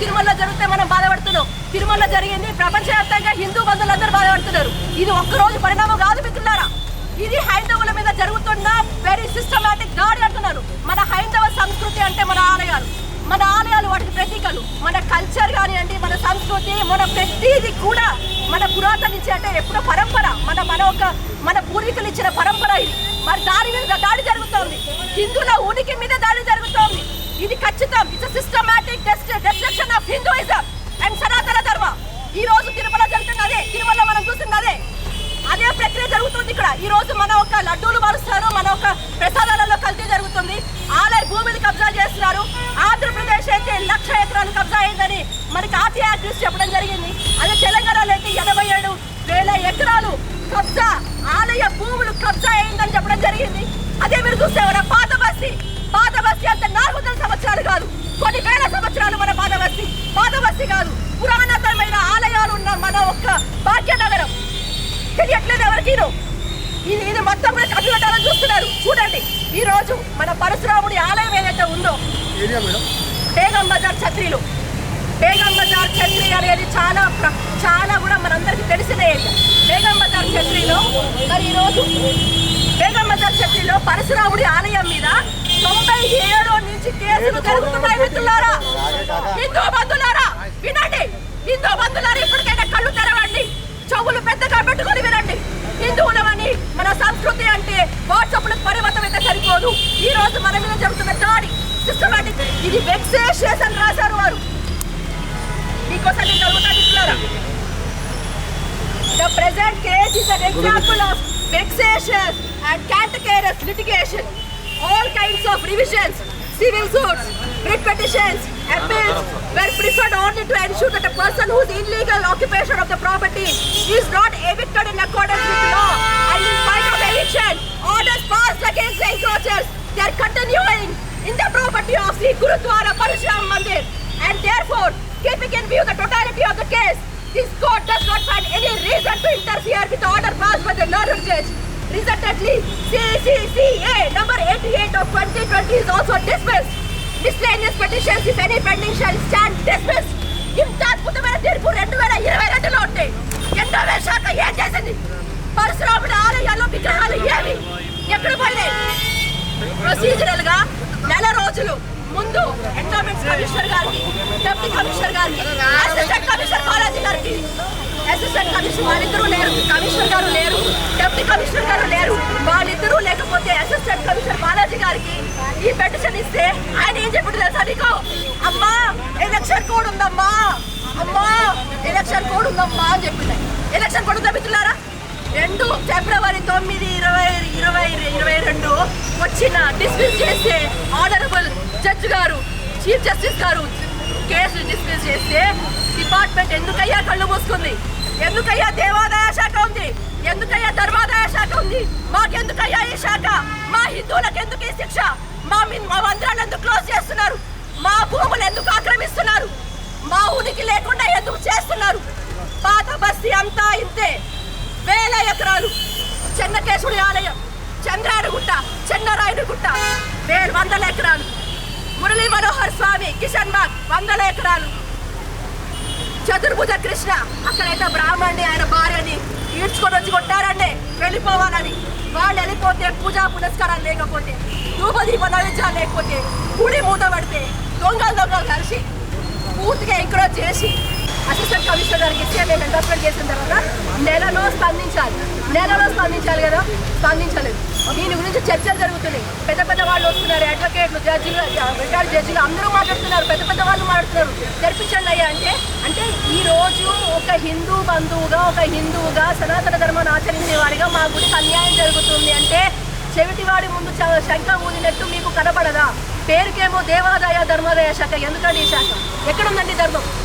తిరుమలలో జరిగితే మనం బాధపడుతున్నాం. తిరుమలలో జరిగింది ప్రపంచవ్యాప్తంగా హిందూ బంధువులందరూ బాధపడుతున్నారు. ఇది ఒక్కరోజు పరిణామం కాదు మిత్రులారా. ఇది హైందవుల మీద జరుగుతున్న వెరీ సిస్టమాటిక్ దాడి అంటున్నారు. మన హైందవ సంస్కృతి అంటే మన ఆలయాలు. మన ఆలయాలు వాటికి ప్రతీకలు. మన కల్చర్ కానివ్వండి మన సంస్కృతి మన ప్రతిదీ కూడా మన పురాతన నుంచి అంటే ఎప్పుడో పరంపర. మన మన ఒక మన పూర్వీకులు ఇచ్చిన పరంపర ఇది. మరి దాని మీద దాడి జరుగుతుంది. హిందువుల ఉనికి మీద దాడి జరుగుతుంది. ఇది ఖచ్చితం. It's systematic destruction of Hinduism and Sanatana Dharma ఈ రోజు తిరుమల జరుగుతున్నదే తిరుమల మనం చూస్తున్నదే అదే. ప్రక్రియ జరుగుతుంది ఇక్కడ. ఈ రోజు మన ఒక లడ్డూలు మారుస్తారు మన ఒక ప్రసాదాలలో కల్తీ జరుగుతుంది. ఆలయ భూమిని కబ్జా చేస్తున్నారు. ఆంధ్రప్రదేశ్ అయితే లక్ష ఎకరాలు కబ్జా అయిందని మనకి ఆర్టీ యాక్టివిస్ట్ చెప్పడం జరిగింది. అదే తెలంగాణలో అయితే ఎనభై ఏడు వేల ఎకరాలు కబ్జా ఆలయ భూములు కబ్జా అయిందని చెప్పడం జరిగింది. అదే మీరు చూస్తే మన పాత బస్తీ పాత బస్తీ అంటే నాలుగు వందల సంవత్సరాలు కాదు కొన్ని వేల సంవత్సరాలు మన పాత బస్తీ పాత బస్తీ కాదు పురాణతమైన ఆలయాలు ఉన్న మన ఒక్క భాగ్యనగరం ఎవరికి ఇది ఇది మొత్తం కూడా కట్టు పెట్టాలని చూస్తున్నారు. చూడండి ఈ రోజు మన పరశురాముడి ఆలయం ఏదైతే ఉందో బేగం బజార్ ఛత్రీలు. బేగం బజార్ ఛత్రి అనేది చాలా చాలా కూడా మనందరికీ తెలిసిన బేగం బజార్ ఛత్రిలో మరి ఈరోజు బేగం బజార్ ఛత్రిలో పరశురాముడి ఆలయం మీద తొంభై ఏడు నుంచి కేసులు జరుగుతున్నాయి మిత్రులారా. హిందూ బంధులారా వినండి. హిందూ బంధులారా ఇప్పటికైనా కళ్ళు తెరవండి. చెవులు పెద్దగా పెట్టుకొని వినండి. సంస్కృతి అంటే వాట్సాప్లకు పరిమితం అయితే సరిపోదు ఈ రోజు మన మీద జరుగుతున్న దాడి సిస్టమాటిక్ ఇది వెక్సేషియస్ అని రాశారు వారు మీకోసం నేను చదువుతాను ఇస్తున్నారా The present case is an example of vexatious and cantankerous litigation. All kinds of revisions, civil suits, writ petitions, appeals were preferred only to ensure that a person whose illegal occupation of the property is not evicted in accordance with law and in spite of eviction, orders passed against the encroachers, they are continuing in the property of Sri Gurudwara Parashuram Mandir and therefore keeping in view the totality of the case this court does not find any reason to interfere with the order passed by the learned judge. Resultantly, CCCA number 88 of 2020 is also dismissed. Miscellaneous petitions, if any pending, shall stand dismissed. ఇంత అద్భుతమైన తీర్పు రెండు వేల ఇరవై రెండులో ఉంటే ఎన్నో శాఖ ఏం చేసింది పరశురాముడి ఆలయాల్లో విగ్రహాలు ఏమి ఎక్కడ పోయినాయి ప్రొసీజరల్గా నెల రోజులు ముందు ఎండోమెంట్స్ కమిషనర్ గారికి డిప్యూటీ కమిషనర్ గారికి అసిస్టెంట్ కమిషనర్ బాలాజీ గారికి అసిస్టెంట్ కమిషనర్ వాళ్ళిద్దరూ లేరు కమిషనర్ గారు లేరు డిప్యూటీ కమిషనర్ గారు లేరు వాళ్ళిద్దరూ లేకపోతే అసిస్టెంట్ కమిషనర్ బాలాజీ గారికి ఈ పెటిషన్ ఇస్తే ఆయన ఏం చెప్పాడు తెలుసా నీకు? అమ్మా ఎలక్షన్ కోడ్ ఉందమ్మా అమ్మా ఎలక్షన్ కోడ్ ఉందమ్మా అని చెప్పింది. ఎలక్షన్ కోడ్ ఉందా మిత్రులారా? రెండు ఫిబ్రవరి తొమ్మిది ఇరవై ఇరవై ఇరవై రెండు వచ్చిన డిస్మిస్ చేస్తే ఆనరబుల్ జడ్జ్ గారు చీఫ్ జస్టిస్ గారు కేసు డిస్మిస్ చేస్తే డిపార్ట్మెంట్ ఎందుకయ్యా కళ్ళు మూసుకుంది? ఎందుకయ్యా దేవాదాయ శాఖ ఉంది? ఎందుకయ్యా ధర్మాదాయ శాఖ ఉంది? మాకెందుకయ్యా ఈ శాఖ? మా హిందువులకు ఎందుకు ఈ శిక్ష? మా మీ- మా మందిరాలు ఎందుకు క్లోజ్ చేస్తున్నారు? మా భూములు ఎందుకు ఆక్రమిస్తున్నారు? మా ఉనికి లేకుండా ఎందుకు చేస్తున్నారు? పాత బస్తీ అంతా ఇంతే. వేల ఎకరాలు. చెన్నకేశుడి ఆలయం. చంద్రాడుగుట్ట చెన్నరాయుడుగుట్ట వేలు వందల ఎకరాలు. మురళీ మనోహర్ స్వామి కిషన్ బాగ్ వందల ఎకరాలు. చతుర్భుజ కృష్ణ అక్కడైతే బ్రాహ్మణ్ణి ఆయన భార్యని ఈడ్చుకొని వచ్చి కొట్టారండి వెళ్ళిపోవాలని. వాళ్ళు వెళ్ళిపోతే పూజా పునస్కారాలు లేకపోతే ధూపదీప నైవేద్యాలు లేకపోతే గుడి మూత పడితే దొంగలు దొంగలు కలిసి పూర్తిగా ఎంకరేజ్ చేసి అసిస్టెంట్ కమిషనర్ గారికి ఇచ్చి మేము ఎండోస్మెంట్ చేసిన తర్వాత నెలలో స్పందించాలి. నెలలో స్పందించాలి కదా? స్పందించలేదు. దీని గురించి చర్చలు జరుగుతున్నాయి. పెద్ద పెద్ద వాళ్ళు వస్తున్నారు అడ్వకేట్లు జడ్జిలు రిటైర్డ్ జడ్జిలు అందరూ మాట్లాడుతున్నారు పెద్ద పెద్ద వాళ్ళు మాట్లాడుతున్నారు. జరిపించండి అయ్యా. అంటే అంటే ఈ రోజు ఒక హిందూ బంధువుగా ఒక హిందువుగా సనాతన ధర్మాన్ని ఆచరించే వాడిగా మా గుడికి అన్యాయం జరుగుతుంది. అంటే చెవిటివాడి ముందు శంఖ ఊదినట్టు మీకు కనబడదా పేరుకేమో దేవాదాయ ధర్మాదాయ శాఖ. ఎందుకండి ఈ శాఖ? ఎక్కడుందండి ధర్మం?